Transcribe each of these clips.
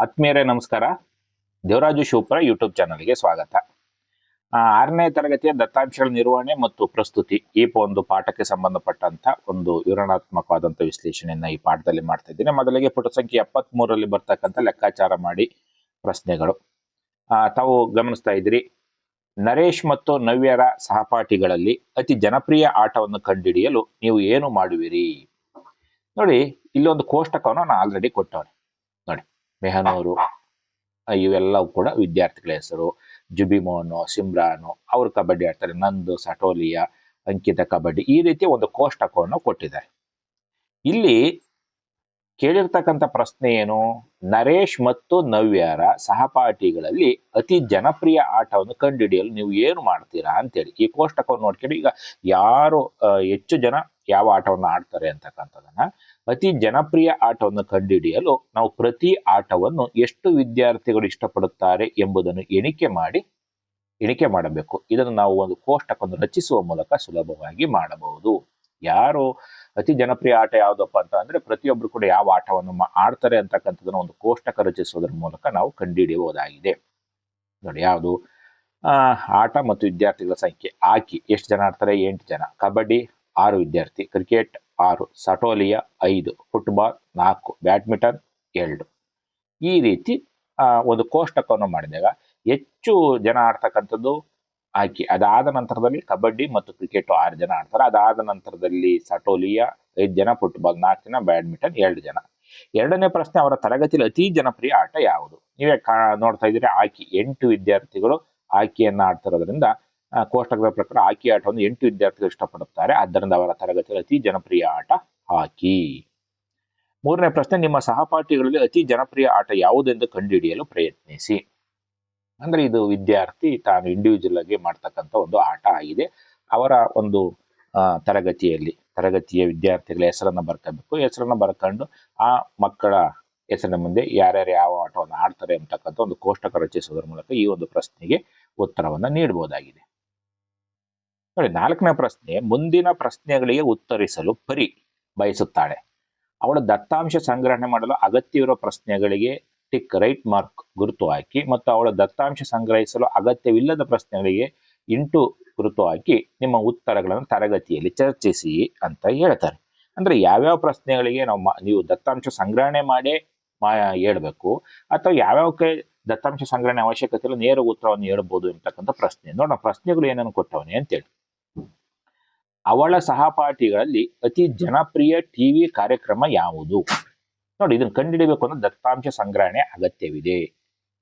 ಆತ್ಮೀಯರೇ ನಮಸ್ಕಾರ. ದೇವರಾಜು ಶಿವಪುರ ಯೂಟ್ಯೂಬ್ ಚಾನಲ್ಗೆ ಸ್ವಾಗತ. ಆರನೇ ತರಗತಿಯ ದತ್ತಾಂಶಗಳ ನಿರ್ವಹಣೆ ಮತ್ತು ಪ್ರಸ್ತುತಿ ಈ ಒಂದು ಪಾಠಕ್ಕೆ ಸಂಬಂಧಪಟ್ಟಂತ ಒಂದು ವಿವರಣಾತ್ಮಕವಾದಂಥ ವಿಶ್ಲೇಷಣೆಯನ್ನ ಈ ಪಾಠದಲ್ಲಿ ಮಾಡ್ತಾ ಇದ್ದೀನಿ. ಮೊದಲಿಗೆ ಪುಟ ಸಂಖ್ಯೆ ಎಪ್ಪತ್ತ್ ಮೂರರಲ್ಲಿ ಬರ್ತಕ್ಕಂಥ ಲೆಕ್ಕಾಚಾರ ಮಾಡಿ ಪ್ರಶ್ನೆಗಳು. ಆ, ತಾವು ಗಮನಿಸ್ತಾ ಇದ್ದೀರಿ. ನರೇಶ್ ಮತ್ತು ನವ್ಯರ ಸಹಪಾಠಿಗಳಲ್ಲಿ ಅತಿ ಜನಪ್ರಿಯ ಆಟವನ್ನು ಕಂಡುಹಿಡಿಯಲು ನೀವು ಏನು ಮಾಡುವಿರಿ? ನೋಡಿ ಇಲ್ಲೊಂದು ಕೋಷ್ಟಕವನ್ನು ನಾನು ಆಲ್ರೆಡಿ ಕೊಟ್ಟವನೆ. ನೋಡಿ. ಮೆಹನೂರು ಇವೆಲ್ಲವೂ ಕೂಡ ವಿದ್ಯಾರ್ಥಿಗಳ ಹೆಸರು. ಜುಬಿಮೋನು, ಸಿಮ್ರಾನು, ಅವರು ಕಬಡ್ಡಿ ಆಡ್ತಾರೆ. ನಂದು, ಸಟೋಲಿಯ, ಅಂಕಿತ ಕಬಡ್ಡಿ ಈ ರೀತಿ ಒಂದು ಕೋಷ್ಟಕವನ್ನು ಕೊಟ್ಟಿದ್ದಾರೆ. ಇಲ್ಲಿ ಕೇಳಿರ್ತಕ್ಕಂಥ ಪ್ರಶ್ನೆ ಏನು? ನರೇಶ್ ಮತ್ತು ನವ್ಯಾರ ಸಹಪಾಠಿಗಳಲ್ಲಿ ಅತಿ ಜನಪ್ರಿಯ ಆಟವನ್ನು ಕಂಡುಹಿಡಿಯಲು ನೀವು ಏನು ಮಾಡ್ತೀರಾ ಅಂತೇಳಿ. ಈ ಕೋಷ್ಟಕವನ್ನು ನೋಡ್ಕೊಂಡು ಈಗ ಯಾರು ಹೆಚ್ಚು ಜನ ಯಾವ ಆಟವನ್ನು ಆಡ್ತಾರೆ ಅಂತಕ್ಕಂಥದನ್ನ ಅತಿ ಜನಪ್ರಿಯ ಆಟವನ್ನು ಕಂಡುಹಿಡಿಯಲು ನಾವು ಪ್ರತಿ ಆಟವನ್ನು ಎಷ್ಟು ವಿದ್ಯಾರ್ಥಿಗಳು ಇಷ್ಟಪಡುತ್ತಾರೆ ಎಂಬುದನ್ನು ಎಣಿಕೆ ಮಾಡಿ, ಎಣಿಕೆ ಮಾಡಬೇಕು. ಇದನ್ನು ನಾವು ಒಂದು ಕೋಷ್ಟಕವನ್ನು ರಚಿಸುವ ಮೂಲಕ ಸುಲಭವಾಗಿ ಮಾಡಬಹುದು. ಯಾರು ಅತಿ ಜನಪ್ರಿಯ ಆಟ ಯಾವುದಪ್ಪ ಅಂತ ಅಂದ್ರೆ ಪ್ರತಿಯೊಬ್ಬರು ಕೂಡ ಯಾವ ಆಟವನ್ನು ಆಡ್ತಾರೆ ಅಂತಕ್ಕಂಥದ್ದನ್ನು ಒಂದು ಕೋಷ್ಟಕ ರಚಿಸುವುದರ ಮೂಲಕ ನಾವು ಕಂಡುಹಿಡಿಯಬಹುದಾಗಿದೆ. ನೋಡಿ ಯಾವುದು? ಆಟ ಮತ್ತು ವಿದ್ಯಾರ್ಥಿಗಳ ಸಂಖ್ಯೆ. ಹಾಕಿ ಎಷ್ಟು ಜನ ಆಡ್ತಾರೆ? ಎಂಟು ಜನ. ಕಬಡ್ಡಿ? ಆರು ವಿದ್ಯಾರ್ಥಿ. ಕ್ರಿಕೆಟ್ ಆರು, ಸಟೋಲಿಯಾ ಐದು, ಫುಟ್ಬಾಲ್ ನಾಲ್ಕು, ಬ್ಯಾಡ್ಮಿಂಟನ್ ಎರಡು. ಈ ರೀತಿ ಒಂದು ಕೋಷ್ಟಕವನ್ನು ಮಾಡಿದಾಗ ಹೆಚ್ಚು ಜನ ಆಡ್ತಕ್ಕಂಥದ್ದು ಹಾಕಿ ಅದಾದ ನಂತರದಲ್ಲಿ ಕಬಡ್ಡಿ ಮತ್ತು ಕ್ರಿಕೆಟ್ ಆರು ಜನ ಆಡ್ತಾರೆ. ಅದಾದ ನಂತರದಲ್ಲಿ ಸಟೋಲಿಯಾ ಐದು ಜನ, ಫುಟ್ಬಾಲ್ ನಾಲ್ಕು ಜನ, ಬ್ಯಾಡ್ಮಿಂಟನ್ ಎರಡು ಜನ. ಎರಡನೇ ಪ್ರಶ್ನೆ, ಅವರ ತರಗತಿಯಲ್ಲಿ ಅತಿ ಜನಪ್ರಿಯ ಆಟ ಯಾವುದು? ನೀವೇ ಕಾ, ನೋಡ್ತಾ ಇದ್ದೀರಿ, ಆಕಿ ಎಂಟು ವಿದ್ಯಾರ್ಥಿಗಳು ಆಕಿಯನ್ನ ಆಡ್ತಿರೋದ್ರಿಂದ ಕೋಷ್ಟಕದ ಪ್ರಕಾರ ಹಾಕಿ ಆಟವನ್ನು ಎಂಟು ವಿದ್ಯಾರ್ಥಿಗಳು ಇಷ್ಟಪಡುತ್ತಾರೆ. ಆದ್ದರಿಂದ ಅವರ ತರಗತಿಯಲ್ಲಿ ಅತಿ ಜನಪ್ರಿಯ ಆಟ ಹಾಕಿ. ಮೂರನೇ ಪ್ರಶ್ನೆ, ನಿಮ್ಮ ಸಹಪಾಠಿಗಳಲ್ಲಿ ಅತಿ ಜನಪ್ರಿಯ ಆಟ ಯಾವುದೆಂದು ಕಂಡುಹಿಡಿಯಲು ಪ್ರಯತ್ನಿಸಿ. ಅಂದ್ರೆ ಇದು ವಿದ್ಯಾರ್ಥಿ ತಾನು ಇಂಡಿವಿಜುವಲ್ ಆಗಿ ಮಾಡ್ತಕ್ಕಂಥ ಒಂದು ಆಟ ಆಗಿದೆ. ಅವರ ಒಂದು ತರಗತಿಯಲ್ಲಿ, ತರಗತಿಯ ವಿದ್ಯಾರ್ಥಿಗಳ ಹೆಸರನ್ನ ಬರ್ಕೋಬೇಕು. ಹೆಸರನ್ನು ಬರ್ಕೊಂಡು ಆ ಮಕ್ಕಳ ಹೆಸರಿನ ಮುಂದೆ ಯಾರ್ಯಾರು ಯಾವ ಆಟವನ್ನು ಆಡ್ತಾರೆ ಅಂತಕ್ಕಂಥ ಒಂದು ಕೋಷ್ಟಕ ರಚಿಸುವುದರ ಮೂಲಕ ಈ ಒಂದು ಪ್ರಶ್ನೆಗೆ ಉತ್ತರವನ್ನು ನೀಡಬಹುದಾಗಿದೆ. ನೋಡಿ ನಾಲ್ಕನೇ ಪ್ರಶ್ನೆ, ಮುಂದಿನ ಪ್ರಶ್ನೆಗಳಿಗೆ ಉತ್ತರಿಸಲು ಪರಿ ಬಯಸುತ್ತಾಳೆ. ಅವಳ ದತ್ತಾಂಶ ಸಂಗ್ರಹಣೆ ಮಾಡಲು ಅಗತ್ಯವಿರುವ ಪ್ರಶ್ನೆಗಳಿಗೆ ಟಿಕ್ ರೈಟ್ ಮಾರ್ಕ್ ಗುರುತು ಹಾಕಿ ಮತ್ತು ಅವಳ ದತ್ತಾಂಶ ಸಂಗ್ರಹಿಸಲು ಅಗತ್ಯವಿಲ್ಲದ ಪ್ರಶ್ನೆಗಳಿಗೆ ಇಂಟು ಗುರುತು ಹಾಕಿ ನಿಮ್ಮ ಉತ್ತರಗಳನ್ನು ತರಗತಿಯಲ್ಲಿ ಚರ್ಚಿಸಿ ಅಂತ ಹೇಳ್ತಾರೆ. ಅಂದ್ರೆ ಯಾವ್ಯಾವ ಪ್ರಶ್ನೆಗಳಿಗೆ ನಾವು ನೀವು ದತ್ತಾಂಶ ಸಂಗ್ರಹಣೆ ಮಾಡೇ ಮಾ, ಹೇಳ್ಬೇಕು ಅಥವಾ ಯಾವ್ಯಾವಕ್ಕೆ ದತ್ತಾಂಶ ಸಂಗ್ರಹಣೆ ಅವಶ್ಯಕತೆ ಇಲ್ಲ ನೇರ ಉತ್ತರವನ್ನು ಹೇಳ್ಬೋದು ಎಂಬತಕ್ಕಂಥ ಪ್ರಶ್ನೆ. ನೋಡೋಣ ಪ್ರಶ್ನೆಗಳು ಏನನ್ನು ಕೊಟ್ಟವನೇ ಅಂತೇಳಿ. ಅವಳ ಸಹಪಾಠಿಗಳಲ್ಲಿ ಅತಿ ಜನಪ್ರಿಯ ಟಿವಿ ಕಾರ್ಯಕ್ರಮ ಯಾವುದು? ನೋಡಿ, ಇದನ್ನು ಕಂಡುಹಿಡಿಯಬೇಕು ಅಂದ್ರೆ ದತ್ತಾಂಶ ಸಂಗ್ರಹಣೆ ಅಗತ್ಯವಿದೆ.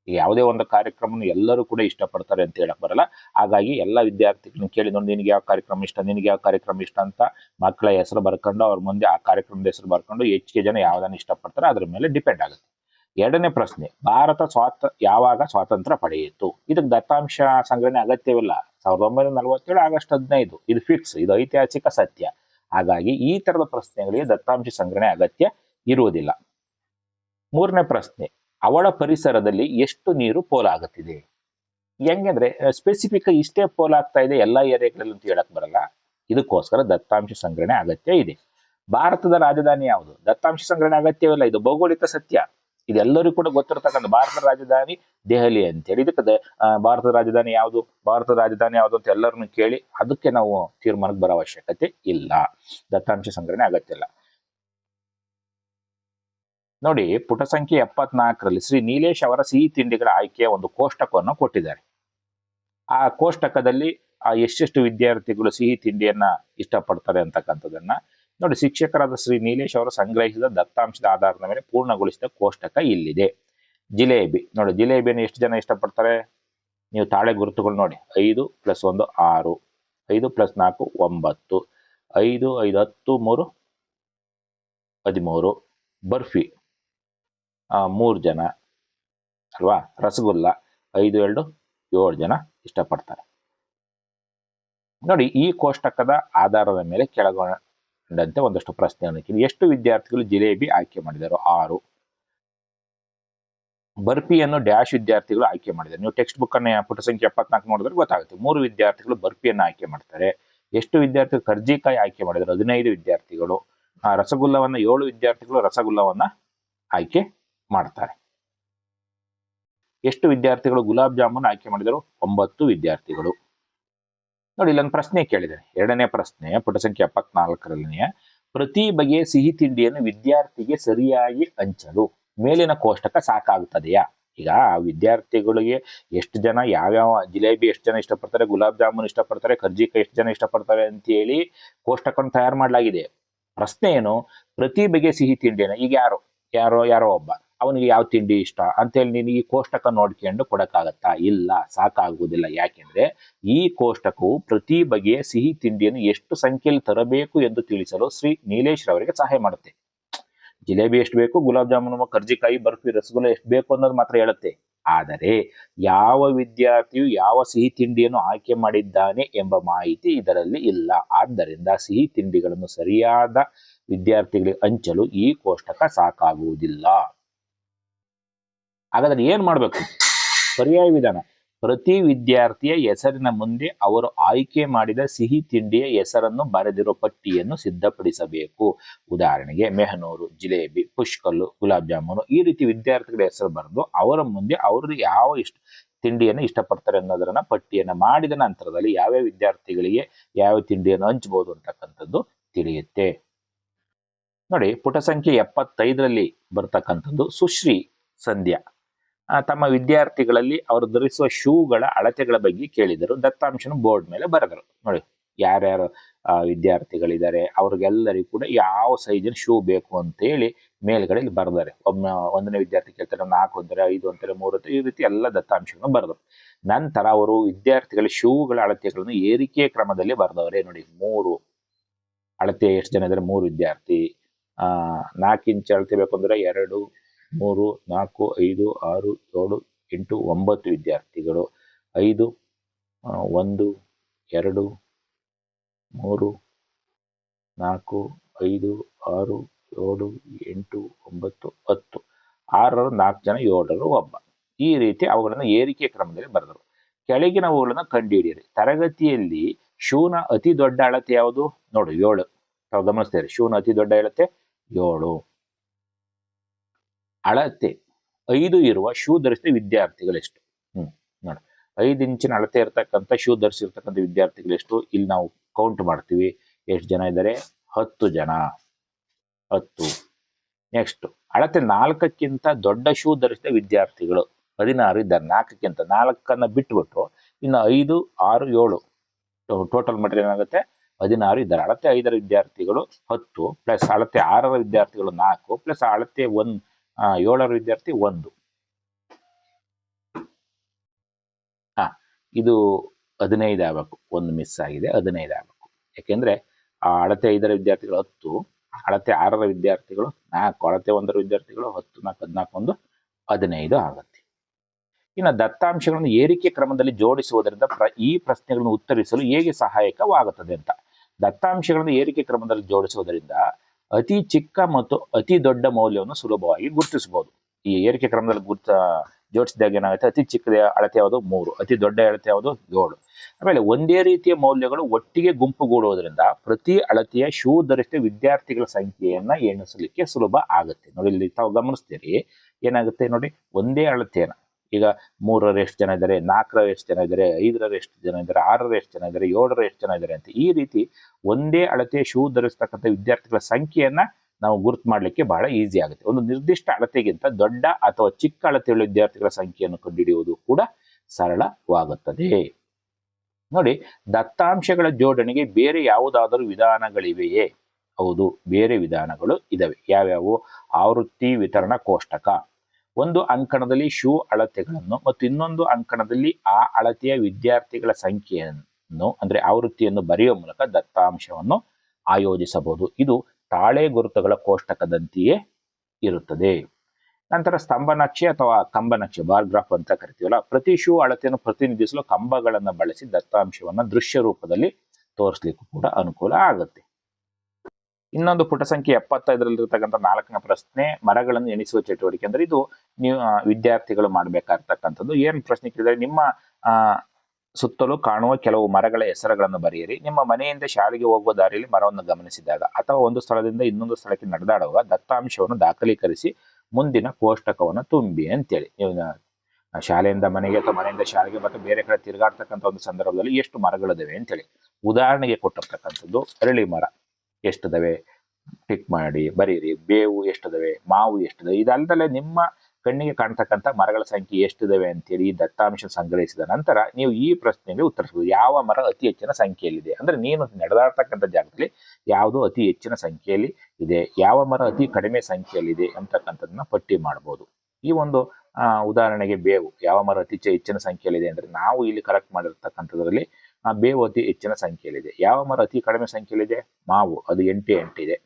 ಯಾವುದೇ ಒಂದು ಕಾರ್ಯಕ್ರಮ ಎಲ್ಲರೂ ಕೂಡ ಇಷ್ಟಪಡ್ತಾರೆ ಅಂತ ಹೇಳಕ್ ಬರಲ್ಲ. ಹಾಗಾಗಿ ಎಲ್ಲ ವಿದ್ಯಾರ್ಥಿಗಳನ್ನ ಕೇಳಿ, ನೋಡಿ, ನಿನಗೆ ಯಾವ ಕಾರ್ಯಕ್ರಮ ಇಷ್ಟ? ನಿನಗೆ ಯಾವ ಕಾರ್ಯಕ್ರಮ ಇಷ್ಟ? ಅಂತ ಮಕ್ಕಳ ಹೆಸರು ಬರ್ಕೊಂಡು, ಅವ್ರ ಮುಂದೆ ಆ ಕಾರ್ಯಕ್ರಮದ ಹೆಸರು ಬರ್ಕೊಂಡು, ಹೆಚ್ಚಿಗೆ ಜನ ಯಾವ್ದನ್ನ ಇಷ್ಟಪಡ್ತಾರೆ, ಅದ್ರ ಮೇಲೆ ಡಿಪೆಂಡ್ ಆಗುತ್ತೆ. ಎರಡನೇ ಪ್ರಶ್ನೆ, ಭಾರತ ಸ್ವಾತ, ಯಾವಾಗ ಸ್ವಾತಂತ್ರ್ಯ ಪಡೆಯಿತು? ಇದಕ್ಕೆ ದತ್ತಾಂಶ ಸಂಗ್ರಹಣೆ ಅಗತ್ಯವಿಲ್ಲ. ಸಾವಿರದ ಒಂಬೈನೂರ ನಲವತ್ತೇಳು ಆಗಸ್ಟ್ ಹದಿನೈದು. ಇದು ಫಿಕ್ಸ್ ಇದು ಐತಿಹಾಸಿಕ ಸತ್ಯ. ಹಾಗಾಗಿ ಈ ತರದ ಪ್ರಶ್ನೆಗಳಿಗೆ ದತ್ತಾಂಶ ಸಂಗ್ರಹಣೆ ಅಗತ್ಯ ಇರುವುದಿಲ್ಲ. ಮೂರನೇ ಪ್ರಶ್ನೆ, ಅವಳ ಪರಿಸರದಲ್ಲಿ ಎಷ್ಟು ನೀರು ಪೋಲಾಗುತ್ತಿದೆ? ಹೆಂಗಂದ್ರೆ ಸ್ಪೆಸಿಫಿಕ್ ಇಷ್ಟೇ ಪೋಲಾಗ್ತಾ ಇದೆ ಎಲ್ಲ ಏರಿಯಾಗಳಲ್ಲಿ ಅಂತ ಹೇಳಕ್ ಬರಲ್ಲ. ಇದಕ್ಕೋಸ್ಕರ ದತ್ತಾಂಶ ಸಂಗ್ರಹಣೆ ಅಗತ್ಯ ಇದೆ. ಭಾರತದ ರಾಜಧಾನಿ ಯಾವುದು? ದತ್ತಾಂಶ ಸಂಗ್ರಹಣೆ ಅಗತ್ಯವಿಲ್ಲ. ಇದು ಭೌಗೋಳಿಕ ಸತ್ಯ. ಇದೆಲ್ಲರಿಗೂ ಕೂಡ ಗೊತ್ತಿರತಕ್ಕಂಥ ಭಾರತದ ರಾಜಧಾನಿ ದೆಹಲಿ ಅಂತೇಳಿ. ಇದಕ್ಕೆ ಭಾರತದ ರಾಜಧಾನಿ ಯಾವುದು? ಭಾರತದ ರಾಜಧಾನಿ ಯಾವುದು ಅಂತ ಎಲ್ಲರನ್ನು ಕೇಳಿ ಅದಕ್ಕೆ ನಾವು ತೀರ್ಮಾನಕ್ಕೆ ಬರೋ ಅವಶ್ಯಕತೆ ಇಲ್ಲ. ದತ್ತಾಂಶ ಸಂಗ್ರಹಣೆ ಅಗತ್ಯ ಇಲ್ಲ ನೋಡಿ, ಪುಟ ಸಂಖ್ಯೆ ಎಪ್ಪತ್ನಾಲ್ಕರಲ್ಲಿ ಶ್ರೀ ನೀಲೇಶ್ ಅವರ ಸಿಹಿ ತಿಂಡಿಗಳ ಆಯ್ಕೆಯ ಒಂದು ಕೋಷ್ಟಕವನ್ನು ಕೊಟ್ಟಿದ್ದಾರೆ. ಆ ಕೋಷ್ಟಕದಲ್ಲಿ ಆ ಎಷ್ಟೆಷ್ಟು ವಿದ್ಯಾರ್ಥಿಗಳು ಸಿಹಿ ತಿಂಡಿಯನ್ನ ಇಷ್ಟಪಡ್ತಾರೆ ಅಂತಕ್ಕಂಥದ್ದನ್ನ ನೋಡಿ, ಶಿಕ್ಷಕರಾದ ಶ್ರೀ ನೀಲೇಶ್ ಅವರು ಸಂಗ್ರಹಿಸಿದ ದತ್ತಾಂಶದ ಆಧಾರದ ಮೇಲೆ ಪೂರ್ಣಗೊಳಿಸಿದ ಕೋಷ್ಟಕ ಇಲ್ಲಿದೆ. ಜಿಲೇಬಿ, ನೋಡಿ, ಜಿಲೇಬಿಯನ್ನು ಎಷ್ಟು ಜನ ಇಷ್ಟಪಡ್ತಾರೆ? ನೀವು ತಾಳೆ ಗುರುತುಗಳು ನೋಡಿ, ಐದು ಪ್ಲಸ್ ಒಂದು ಆರು, ಐದು ಪ್ಲಸ್ ನಾಲ್ಕು ಒಂಬತ್ತು, ಐದು ಐದು, ಹತ್ತು, ಮೂರು, ಹದಿಮೂರು, ಬರ್ಫಿ ಮೂರು ಜನ, ಅಲ್ವಾ? ರಸಗುಲ್ಲ, ಐದು, ಎರಡು, ಏಳು ಜನ ಇಷ್ಟಪಡ್ತಾರೆ. ನೋಡಿ, ಈ ಕೋಷ್ಟಕದ ಆಧಾರದ ಮೇಲೆ ಕೆಳಗೊಂಡಂತೆ ಒಂದಷ್ಟು ಪ್ರಶ್ನೆ ಕೇಳಿ ಎಷ್ಟು ವಿದ್ಯಾರ್ಥಿಗಳು ಜಿಲೇಬಿ ಆಯ್ಕೆ ಮಾಡಿದರು? ಆರು. ಬರ್ಫಿಯನ್ನು ಡ್ಯಾಶ್ ವಿದ್ಯಾರ್ಥಿಗಳು ಆಯ್ಕೆ ಮಾಡಿದ್ದಾರೆ. ನೀವು ಟೆಕ್ಸ್ಟ್ ಬುಕ್ ಅನ್ನು ಪುಟ ಸಂಖ್ಯೆ ಎಪ್ಪತ್ನಾಲ್ಕು ನೋಡಿದ್ರೆ ಗೊತ್ತಾಗುತ್ತೆ. ಮೂರು ವಿದ್ಯಾರ್ಥಿಗಳು ಬರ್ಪಿಯನ್ನು ಆಯ್ಕೆ ಮಾಡ್ತಾರೆ. ಎಷ್ಟು ವಿದ್ಯಾರ್ಥಿಗಳು ಕರ್ಜಿಕಾಯಿ ಆಯ್ಕೆ ಮಾಡಿದರು ಹದಿನೈದು ವಿದ್ಯಾರ್ಥಿಗಳು. ಆ ರಸಗುಲ್ಲವನ್ನು ಏಳು ವಿದ್ಯಾರ್ಥಿಗಳು ರಸಗುಲ್ಲವನ್ನ ಆಯ್ಕೆ ಮಾಡ್ತಾರೆ. ಎಷ್ಟು ವಿದ್ಯಾರ್ಥಿಗಳು ಗುಲಾಬ್ ಜಾಮೂನ್ ಆಯ್ಕೆ ಮಾಡಿದರು? ಒಂಬತ್ತು ವಿದ್ಯಾರ್ಥಿಗಳು. ನೋಡಿ, ಇಲ್ಲೊಂದು ಪ್ರಶ್ನೆ ಕೇಳಿದೆ ಎರಡನೇ ಪ್ರಶ್ನೆ ಪುಟ ಸಂಖ್ಯೆ ಎಪ್ಪತ್ನಾಲ್ಕರಲ್ಲಿಯ ಪ್ರತಿ ಬಗೆಯ ಸಿಹಿ ತಿಂಡಿಯನ್ನು ವಿದ್ಯಾರ್ಥಿಗೆ ಸರಿಯಾಗಿ ಹಂಚಲು ಮೇಲಿನ ಕೋಷ್ಟಕ ಸಾಕಾಗುತ್ತದೆಯಾ? ಈಗ ವಿದ್ಯಾರ್ಥಿಗಳಿಗೆ ಎಷ್ಟು ಜನ, ಯಾವ್ಯಾವ ಜಿಲೇಬಿ ಎಷ್ಟು ಜನ ಇಷ್ಟಪಡ್ತಾರೆ, ಗುಲಾಬ್ ಜಾಮೂನ್ ಇಷ್ಟಪಡ್ತಾರೆ, ಕರ್ಜಿಕಾಯಿ ಎಷ್ಟು ಜನ ಇಷ್ಟಪಡ್ತಾರೆ ಅಂತ ಹೇಳಿ ಕೋಷ್ಟಕವನ್ನು ತಯಾರು ಮಾಡಲಾಗಿದೆ. ಪ್ರಶ್ನೆ ಏನು, ಪ್ರತಿ ಬಗೆಯ ಸಿಹಿ ತಿಂಡಿಯನ್ನು, ಈಗ ಯಾರು? ಯಾರೋ ಯಾರೋ ಒಬ್ಬ. ಅವನಿಗೆ ಯಾವ ತಿಂಡಿ ಇಷ್ಟ? ಅಂತೇಳಿ ನೀನು ಈ ಕೋಷ್ಟಕ ನೋಡ್ಕೊಂಡು ಕೊಡಕ್ಕಾಗತ್ತಾ? ಇಲ್ಲ ಸಾಕಾಗುವುದಿಲ್ಲ ಯಾಕೆಂದ್ರೆ ಈ ಕೋಷ್ಟಕವು ಪ್ರತಿ ಬಗೆಯ ಸಿಹಿ ತಿಂಡಿಯನ್ನು ಎಷ್ಟು ಸಂಖ್ಯೆಯಲ್ಲಿ ತರಬೇಕು ಎಂದು ತಿಳಿಸಲು ಶ್ರೀ ನೀಲೇಶ್ ರವರಿಗೆ ಸಹಾಯ ಮಾಡುತ್ತೆ. ಜಿಲೇಬಿ ಎಷ್ಟು ಬೇಕು, ಗುಲಾಬ್ ಜಾಮೂನು, ಕರ್ಜಿಕಾಯಿ, ಬರ್ಫಿ, ರಸಗುಲ್ಲ ಎಷ್ಟು ಬೇಕು ಅನ್ನೋದು ಮಾತ್ರ ಹೇಳುತ್ತೆ. ಆದರೆ ಯಾವ ವಿದ್ಯಾರ್ಥಿಯು ಯಾವ ಸಿಹಿ ತಿಂಡಿಯನ್ನು ಆಯ್ಕೆ ಮಾಡಿದ್ದಾನೆ ಎಂಬ ಮಾಹಿತಿ ಇದರಲ್ಲಿ ಇಲ್ಲ. ಆದ್ದರಿಂದ ಸಿಹಿ ತಿಂಡಿಗಳನ್ನು ಸರಿಯಾದ ವಿದ್ಯಾರ್ಥಿಗಳಿಗೆ ಹಂಚಲು ಈ ಕೋಷ್ಟಕ ಸಾಕಾಗುವುದಿಲ್ಲ. ಹಾಗಾದ್ರೆ ಏನ್ ಮಾಡ್ಬೇಕು? ಪರ್ಯಾಯ ವಿಧಾನ. ಪ್ರತಿ ವಿದ್ಯಾರ್ಥಿಯ ಹೆಸರಿನ ಮುಂದೆ ಅವರು ಆಯ್ಕೆ ಮಾಡಿದ ಸಿಹಿ ತಿಂಡಿಯ ಹೆಸರನ್ನು ಬರೆದಿರುವ ಪಟ್ಟಿಯನ್ನು ಸಿದ್ಧಪಡಿಸಬೇಕು. ಉದಾಹರಣೆಗೆ ಮೆಹನೂರು, ಜಿಲೇಬಿ, ಪುಷ್ಕಲ್ಲು, ಗುಲಾಬ್ ಜಾಮೂನು ಈ ರೀತಿ ವಿದ್ಯಾರ್ಥಿಗಳ ಹೆಸರು ಬರೆದು ಅವರ ಮುಂದೆ ಅವರು ಯಾವ ಇಷ್ಟ ತಿಂಡಿಯನ್ನು ಇಷ್ಟಪಡ್ತಾರೆ ಅನ್ನೋದನ್ನ ಪಟ್ಟಿಯನ್ನು ಮಾಡಿದ ನಂತರದಲ್ಲಿ ಯಾವ್ಯಾವ ವಿದ್ಯಾರ್ಥಿಗಳಿಗೆ ಯಾವ ತಿಂಡಿಯನ್ನು ಹಂಚಬಹುದು ಅಂತಕ್ಕಂಥದ್ದು ತಿಳಿಯುತ್ತೆ. ನೋಡಿ ಪುಟ ಸಂಖ್ಯೆ ಎಪ್ಪತ್ತೈದರಲ್ಲಿ ಬರ್ತಕ್ಕಂಥದ್ದು ಸುಶ್ರೀ ಸಂಧ್ಯಾ. ತಮ್ಮ ವಿದ್ಯಾರ್ಥಿಗಳಲ್ಲಿ ಅವರು ಧರಿಸುವ ಶೂಗಳ ಅಳತೆಗಳ ಬಗ್ಗೆ ಕೇಳಿದರು. ದತ್ತಾಂಶನ ಬೋರ್ಡ್ ಮೇಲೆ ಬರೆದರು. ನೋಡಿ, ಯಾರ್ಯಾರು ವಿದ್ಯಾರ್ಥಿಗಳಿದ್ದಾರೆ, ಅವ್ರಿಗೆಲ್ಲರಿಗೂ ಕೂಡ ಯಾವ ಸೈಜಿನ ಶೂ ಬೇಕು ಅಂತ ಹೇಳಿ ಮೇಲ್ಗಡೆ ಬರ್ದಾರೆ. ಒಬ್ಬ ಒಂದನೇ ವಿದ್ಯಾರ್ಥಿ ಕೇಳ್ತಾರೆ, ನಾಲ್ಕು ಅಂತಾರೆ ಐದು ಅಂತಾರೆ ಮೂರು ಅಂತಾರೆ ಈ ರೀತಿ ಎಲ್ಲ ದತ್ತಾಂಶಗಳನ್ನು ಬರೆದರು. ನಂತರ ಅವರು ವಿದ್ಯಾರ್ಥಿಗಳ ಶೂಗಳ ಅಳತೆಗಳನ್ನು ಏರಿಕೆ ಕ್ರಮದಲ್ಲಿ ಬರೆದವರೇ. ನೋಡಿ, ಮೂರು ಅಳತೆ ಎಷ್ಟು ಜನ ಇದ್ದಾರೆ? ಮೂರು ವಿದ್ಯಾರ್ಥಿ. ನಾಲ್ಕು ಇಂಚ್ ಅಳತೆ ಬೇಕು ಅಂದ್ರೆ ಎರಡು ಮೂರು, ನಾಲ್ಕು, ಐದು, ಆರು, ಏಳು, ಎಂಟು, ಒಂಬತ್ತು ವಿದ್ಯಾರ್ಥಿಗಳು. ಐದು ಒಂದು, ಎರಡು, ಮೂರು, ನಾಲ್ಕು, ಐದು, ಆರು, ಏಳು, ಎಂಟು, ಒಂಬತ್ತು, ಹತ್ತು. ಆರರು ನಾಲ್ಕು ಜನ ಏಳರು ಒಬ್ಬ. ಈ ರೀತಿ ಅವುಗಳನ್ನು ಏರಿಕೆ ಕ್ರಮದಲ್ಲಿ ಬರೆದರು. ಕೆಳಗಿನ ಅವುಗಳನ್ನು ಕಂಡುಹಿಡಿಯಿರಿ. ತರಗತಿಯಲ್ಲಿ ಶೂನ ಅತಿ ದೊಡ್ಡ ಅಳತೆ ಯಾವುದು? ನೋಡು, ಏಳು. ತಾವು ಗಮನಿಸ್ತೀರಿ ಶೂನ ಅತಿ ದೊಡ್ಡ ಅಳತೆ, ಏಳು. ಅಳತೆ. ಐದು ಇರುವ ಶೂ ಧರಿಸಿದ ವಿದ್ಯಾರ್ಥಿಗಳೆಷ್ಟು? ಹ್ಮ್, ನೋಡಿ. ಐದು ಇಂಚಿನ ಅಳತೆ ಇರತಕ್ಕಂಥ ಶೂ ಧರಿಸಿರ್ತಕ್ಕಂಥ ವಿದ್ಯಾರ್ಥಿಗಳೆಷ್ಟು? ಇಲ್ಲಿ ನಾವು ಕೌಂಟ್ ಮಾಡ್ತೀವಿ. ಎಷ್ಟು ಜನ ಇದ್ದಾರೆ? ಹತ್ತು ಜನ. ಹತ್ತು. ನೆಕ್ಸ್ಟ್ ಅಳತೆ ನಾಲ್ಕಕ್ಕಿಂತ ದೊಡ್ಡ ಶೂ ಧರಿಸಿದ ವಿದ್ಯಾರ್ಥಿಗಳು. ಹದಿನಾರು ಇದ್ದಾರೆ. ನಾಲ್ಕಕ್ಕಿಂತ ನಾಲ್ಕನ್ನ ಬಿಟ್ಬಿಟ್ಟು ಇನ್ನು ಐದು, ಆರು, ಏಳು. ಟೋಟಲ್ ಮಟೀರಿಯಲ್ ಏನಾಗುತ್ತೆ? ಹದಿನಾರು ಇದ್ದಾರೆ. ಅಳತೆ ಐದರ ವಿದ್ಯಾರ್ಥಿಗಳು ಹತ್ತು ಪ್ಲಸ್ ಅಳತೆ ಆರರ ವಿದ್ಯಾರ್ಥಿಗಳು ನಾಲ್ಕು ಪ್ಲಸ್ ಅಳತೆ ಒಂದ್ ಏಳರ ವಿದ್ಯಾರ್ಥಿ ಒಂದು. ಹಾ ಇದು ಹದಿನೈದು ಆಗ್ಬೇಕು. ಒಂದು ಮಿಸ್ ಆಗಿದೆ, ಹದಿನೈದು ಆಗ್ಬೇಕು. ಯಾಕೆಂದ್ರೆ ಆ ಅಳತೆ ಐದರ ವಿದ್ಯಾರ್ಥಿಗಳು ಹತ್ತು, ಅಳತೆ ಆರರ ವಿದ್ಯಾರ್ಥಿಗಳು ನಾಲ್ಕು, ಅಳತೆ ಒಂದರ ವಿದ್ಯಾರ್ಥಿಗಳು ಹತ್ತು, ನಾಲ್ಕು, ಹದಿನಾಲ್ಕು, ಒಂದು, ಹದಿನೈದು ಆಗುತ್ತೆ. ಇನ್ನು ದತ್ತಾಂಶಗಳನ್ನು ಏರಿಕೆ ಕ್ರಮದಲ್ಲಿ ಜೋಡಿಸುವುದರಿಂದ ಪ್ರ, ಈ ಪ್ರಶ್ನೆಗಳನ್ನು ಉತ್ತರಿಸಲು ಹೇಗೆ ಸಹಾಯಕವಾಗುತ್ತದೆ ಅಂತ. ದತ್ತಾಂಶಗಳನ್ನು ಏರಿಕೆ ಕ್ರಮದಲ್ಲಿ ಜೋಡಿಸುವುದರಿಂದ ಅತಿ ಚಿಕ್ಕ ಮತ್ತು ಅತಿ ದೊಡ್ಡ ಮೌಲ್ಯವನ್ನು ಸುಲಭವಾಗಿ ಗುರುತಿಸಬಹುದು. ಈ ಏರಿಕೆ ಕ್ರಮದಲ್ಲಿ ಗುರ್ತ ಜೋಡಿಸಿದಾಗ ಏನಾಗುತ್ತೆ? ಅತಿ ಚಿಕ್ಕದ ಅಳತೆ ಯಾವುದು? ಮೂರು. ಅತಿ ದೊಡ್ಡ ಅಳತೆ ಯಾವುದು? ಏಳು. ಆಮೇಲೆ ಒಂದೇ ರೀತಿಯ ಮೌಲ್ಯಗಳು ಒಟ್ಟಿಗೆ ಗುಂಪುಗೂಡುವುದರಿಂದ ಪ್ರತಿ ಅಳತೆಯ ಶೂ ಧರಿಸಿದ ವಿದ್ಯಾರ್ಥಿಗಳ ಸಂಖ್ಯೆಯನ್ನ ಎಣಿಸಲಿಕ್ಕೆ ಸುಲಭ ಆಗುತ್ತೆ. ನೋಡಿ ಇಲ್ಲಿ ತಾವು ಗಮನಿಸ್ತೀರಿ. ಏನಾಗುತ್ತೆ ನೋಡಿ? ಒಂದೇ ಅಳತೆಯನ್ನ. ಈಗ ಮೂರರ ಎಷ್ಟು ಜನ ಇದ್ದಾರೆ ನಾಲ್ಕರ ಎಷ್ಟು ಜನ ಇದ್ದಾರೆ ಐದರ ಎಷ್ಟು ಜನ ಇದ್ದಾರೆ ಆರರ ಎಷ್ಟು ಜನ ಇದ್ದಾರೆ ಏಳರ ಎಷ್ಟು ಜನ ಇದ್ದಾರೆ ಅಂತ ಈ ರೀತಿ ಒಂದೇ ಅಳತೆ ಶೂ ಧರಿಸ್ತಕ್ಕಂಥ ವಿದ್ಯಾರ್ಥಿಗಳ ಸಂಖ್ಯೆಯನ್ನ ನಾವು ಗುರುತು ಮಾಡಲಿಕ್ಕೆ ಬಹಳ ಈಸಿ ಆಗುತ್ತೆ. ಒಂದು ನಿರ್ದಿಷ್ಟ ಅಳತೆಗಿಂತ ದೊಡ್ಡ ಅಥವಾ ಚಿಕ್ಕ ಅಳತೆಯುಳ್ಳ ವಿದ್ಯಾರ್ಥಿಗಳ ಸಂಖ್ಯೆಯನ್ನು ಕಂಡುಹಿಡಿಯುವುದು ಕೂಡ ಸರಳವಾಗುತ್ತದೆ. ನೋಡಿ, ದತ್ತಾಂಶಗಳ ಜೋಡಣೆಗೆ ಬೇರೆ ಯಾವುದಾದರೂ ವಿಧಾನಗಳಿವೆಯೇ? ಹೌದು, ಬೇರೆ ವಿಧಾನಗಳು ಇದಾವೆ. ಯಾವ್ಯಾವು? ಆವೃತ್ತಿ ವಿತರಣಾ ಕೋಷ್ಟಕ. ಒಂದು ಅಂಕಣದಲ್ಲಿ ಶೂ ಅಳತೆಗಳನ್ನು ಮತ್ತು ಇನ್ನೊಂದು ಅಂಕಣದಲ್ಲಿ ಆ ಅಳತೆಯ ವಿದ್ಯಾರ್ಥಿಗಳ ಸಂಖ್ಯೆಯನ್ನು, ಅಂದರೆ ಆವೃತ್ತಿಯನ್ನು ಬರೆಯುವ ಮೂಲಕ ದತ್ತಾಂಶವನ್ನು ಆಯೋಜಿಸಬಹುದು. ಇದು ತಾಳೆ ಗುರುತುಗಳ ಕೋಷ್ಟಕದಂತೆಯೇ ಇರುತ್ತದೆ. ನಂತರ ಸ್ತಂಭ ನಕ್ಷೆ ಅಥವಾ ಕಂಬ ನಕ್ಷೆ, ಬಾರ್ ಗ್ರಾಫ್ ಅಂತ ಕರಿತೀವಲ್ಲ, ಪ್ರತಿ ಶೂ ಅಳತೆಯನ್ನು ಪ್ರತಿನಿಧಿಸಲು ಕಂಬಗಳನ್ನು ಬಳಸಿ ದತ್ತಾಂಶವನ್ನು ದೃಶ್ಯ ರೂಪದಲ್ಲಿ ತೋರಿಸ್ಲಿಕ್ಕೂ ಕೂಡ ಅನುಕೂಲ ಆಗುತ್ತೆ. ಇನ್ನೊಂದು ಪುಟ ಸಂಖ್ಯೆ ಎಪ್ಪತ್ತೈದರಲ್ಲಿರ್ತಕ್ಕಂಥ ನಾಲ್ಕನೇ ಪ್ರಶ್ನೆ, ಮರಗಳನ್ನು ಎಣಿಸುವ ಚಟುವಟಿಕೆ ಅಂದ್ರೆ ಇದು ನೀವು ವಿದ್ಯಾರ್ಥಿಗಳು ಮಾಡ್ಬೇಕಾಗ್ತಕ್ಕಂಥದ್ದು. ಏನ್ ಪ್ರಶ್ನೆ ಕೇಳಿದ್ರೆ, ನಿಮ್ಮ ಸುತ್ತಲೂ ಕಾಣುವ ಕೆಲವು ಮರಗಳ ಹೆಸರುಗಳನ್ನು ಬರೆಯಿರಿ. ನಿಮ್ಮ ಮನೆಯಿಂದ ಶಾಲೆಗೆ ಹೋಗುವ ದಾರಿಯಲ್ಲಿ ಮರವನ್ನು ಗಮನಿಸಿದಾಗ ಅಥವಾ ಒಂದು ಸ್ಥಳದಿಂದ ಇನ್ನೊಂದು ಸ್ಥಳಕ್ಕೆ ನಡೆದಾಡುವಾಗ ದತ್ತಾಂಶವನ್ನು ದಾಖಲೀಕರಿಸಿ ಮುಂದಿನ ಕೋಷ್ಟಕವನ್ನು ತುಂಬಿ ಅಂತೇಳಿ. ನೀವು ಶಾಲೆಯಿಂದ ಮನೆಗೆ ಅಥವಾ ಮನೆಯಿಂದ ಶಾಲೆಗೆ ಮತ್ತು ಬೇರೆ ಕಡೆ ತಿರುಗಾಡ್ತಕ್ಕಂಥ ಒಂದು ಸಂದರ್ಭದಲ್ಲಿ ಎಷ್ಟು ಮರಗಳಿದಾವೆ ಅಂತೇಳಿ. ಉದಾಹರಣೆಗೆ ಕೊಟ್ಟಿರ್ತಕ್ಕಂಥದ್ದು, ಅರಳಿ ಮರ. ಎಷ್ಟಿದಾವೆ? ಟಿಕ್ ಮಾಡಿ, ಬರೀರಿ, ಬೇವು ಎಷ್ಟಿದಾವೆ, ಮಾವು ಎಷ್ಟಿದೆ ಇದಲ್ಲದೆ ನಿಮ್ಮ ಕಣ್ಣಿಗೆ ಕಾಣ್ತಕ್ಕಂಥ ಮರಗಳ ಸಂಖ್ಯೆ ಎಷ್ಟಿದಾವೆ ಅಂತೇಳಿ ಈ ದತ್ತಾಂಶ ಸಂಗ್ರಹಿಸಿದ ನಂತರ ನೀವು ಈ ಪ್ರಶ್ನೆಗೆ ಉತ್ತರಿಸಬಹುದು. ಯಾವ ಮರ ಅತಿ ಹೆಚ್ಚಿನ ಸಂಖ್ಯೆಯಲ್ಲಿದೆ? ಅಂದ್ರೆ ನೀನು ನಡೆದಾಡ್ತಕ್ಕಂಥ ಜಾಗದಲ್ಲಿ ಯಾವುದು ಅತಿ ಹೆಚ್ಚಿನ ಸಂಖ್ಯೆಯಲ್ಲಿ ಇದೆ. ಯಾವ ಮರ ಅತಿ ಕಡಿಮೆ ಸಂಖ್ಯೆಯಲ್ಲಿದೆ ಅಂತಕ್ಕಂಥದನ್ನ ಪಟ್ಟಿ ಮಾಡಬಹುದು. ಈ ಒಂದು ಉದಾಹರಣೆಗೆ ಬೇವು. ಯಾವ ಮರ ಅತಿ ಹೆಚ್ಚು- ಹೆಚ್ಚಿನ ಸಂಖ್ಯೆಯಲ್ಲಿದೆ ಅಂದ್ರೆ ನಾವು ಇಲ್ಲಿ ಕರೆಕ್ಟ್ ಮಾಡಿರ್ತಕ್ಕಂಥದ್ರಲ್ಲಿ ಬೇವು ಅತಿ ಹೆಚ್ಚಿನ ಸಂಖ್ಯೆಯಲ್ಲಿದೆ. ಯಾವ ಮರ ಅತಿ ಕಡಿಮೆ ಸಂಖ್ಯೆಯಲ್ಲಿದೆ? ಮಾವು. ಅದು ಎಂಟು ಎಂಟಿದೆ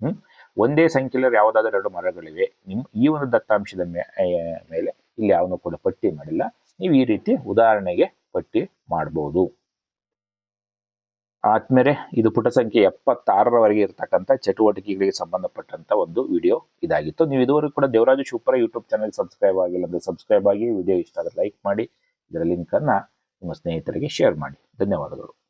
ಹ್ಮ್? ಒಂದೇ ಸಂಖ್ಯೆಯಲ್ಲಿ ಯಾವುದಾದ್ರೂ ಎರಡು ಮರಗಳಿವೆ. ನಿಮ್ ಈ ಒಂದು ದತ್ತಾಂಶದ ಮೇಲೆ ಇಲ್ಲಿ ಯಾವನು ಕೂಡ ಪಟ್ಟಿ ಮಾಡಿಲ್ಲ. ನೀವು ಈ ರೀತಿ ಉದಾಹರಣೆಗೆ ಪಟ್ಟಿ ಮಾಡಬಹುದು ಆದ್ಮೇಲೆ ಇದು ಪುಟ ಸಂಖ್ಯೆ ಎಪ್ಪತ್ತಾರರವರೆಗೆ ಇರತಕ್ಕಂಥ ಚಟುವಟಿಕೆಗಳಿಗೆ ಸಂಬಂಧಪಟ್ಟಂತ ಒಂದು ವಿಡಿಯೋ ಇದಾಗಿತ್ತು. ನೀವು ಇದುವರೆಗೂ ಕೂಡ Devaraju Shivapura YouTube channel subscribe ಆಗಿಲ್ಲ ಅಂದ್ರೆ ಸಬ್ಸ್ಕ್ರೈಬ್ ಆಗಿ ವಿಡಿಯೋ ಇಷ್ಟ ಆದರೆ ಲೈಕ್ ಮಾಡಿ. ಇದರ ಲಿಂಕ್ ಅನ್ನ ನಿಮ್ಮ ಸ್ನೇಹಿತರಿಗೆ ಶೇರ್ ಮಾಡಿ. ಧನ್ಯವಾದಗಳು.